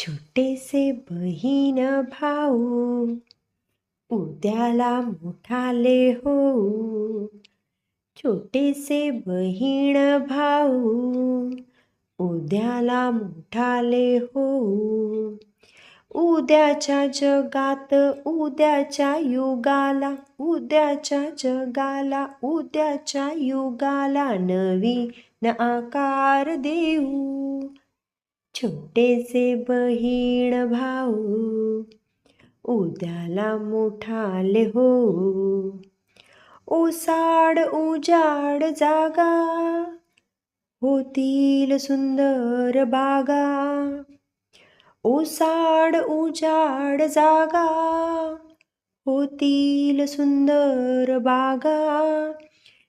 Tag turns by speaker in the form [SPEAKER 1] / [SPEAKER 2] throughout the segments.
[SPEAKER 1] छोटेसे बहीण भाऊ उद्याला मोठाले हो. छोटेसे बहीण भाऊ उद्याला मोठाले हो. उद्याच्या जगात उद्याच्या युगाला उद्याच्या जगाला उद्याच्या युगाला नवीन आकार देऊ. छोटेसे बहीण भाऊ उद्याला मोठाले हो ओसाड उजाड जागा होतील सुंदर बागा. ओसाड उजाड जागा होतील सुंदर बागा.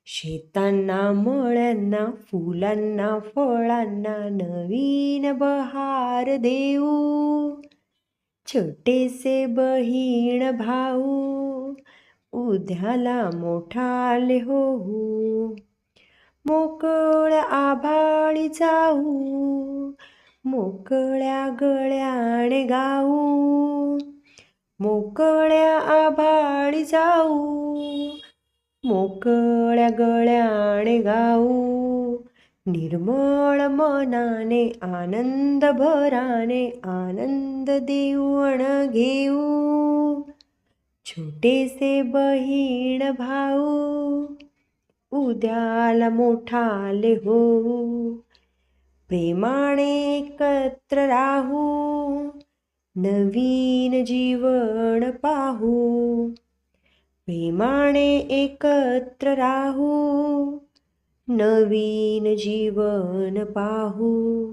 [SPEAKER 1] शेतांना मळ्यांना फुलांना फळांना नवीन बहार देऊ. छोटेसे बहीण भाऊ उद्याला मोठाले होऊ. मोकळ्या आभाळी जाऊ मोकळ्या गळ्याने गाऊ. मोकळ्या आभाळी जाऊ मोकळ्या गळ्याने गाऊ. निर्मळ मनाने आनंद भराने आनंद देऊण घेऊ. छोटेसे बहीण भाऊ उद्याला मोठाले हो प्रेमाने एकत्र राहू नवीन जीवन पाहू. प्रेमाने एकत्र राहू नवीन जीवन पाहू.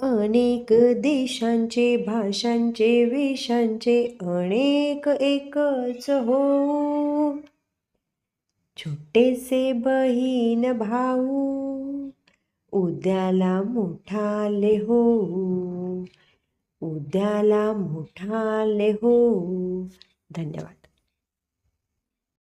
[SPEAKER 1] अनेक देशांचे भाषांचे वेशांचे अनेक एकच हो. छोटेसे बहीण भाऊ उद्याला मोठाले हो. उद्याला मोठाले हो. धन्यवाद.